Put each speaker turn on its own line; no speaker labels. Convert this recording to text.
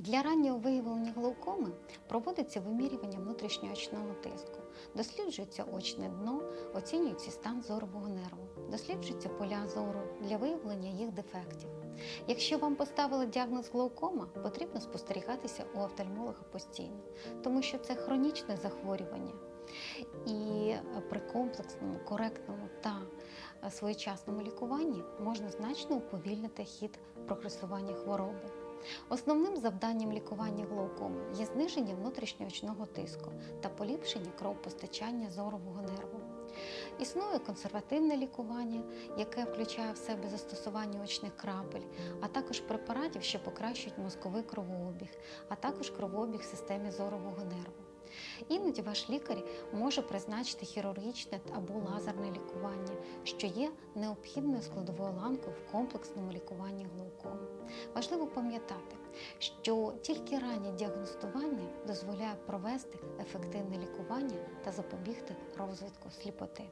Для раннього виявлення глаукоми проводиться вимірювання внутрішньоочного тиску, досліджується очне дно, оцінюється стан зорового нерву, досліджуються поля зору для виявлення їх дефектів. Якщо вам поставили діагноз глаукома, потрібно спостерігатися у офтальмолога постійно, тому що це хронічне захворювання. І при комплексному, коректному та своєчасному лікуванні можна значно уповільнити хід прогресування хвороби. Основним завданням лікування глаукоми є зниження внутрішньоочного тиску та поліпшення кровопостачання зорового нерву. Існує консервативне лікування, яке включає в себе застосування очних крапель, а також препаратів, що покращують мозковий кровообіг, а також кровообіг в системі зорового нерву. Іноді ваш лікар може призначити хірургічне або лазерне лікування, що є необхідною складовою ланкою в комплексному лікуванні глаукоми. Важливо пам'ятати, що тільки раннє діагностування дозволяє провести ефективне лікування та запобігти розвитку сліпоти.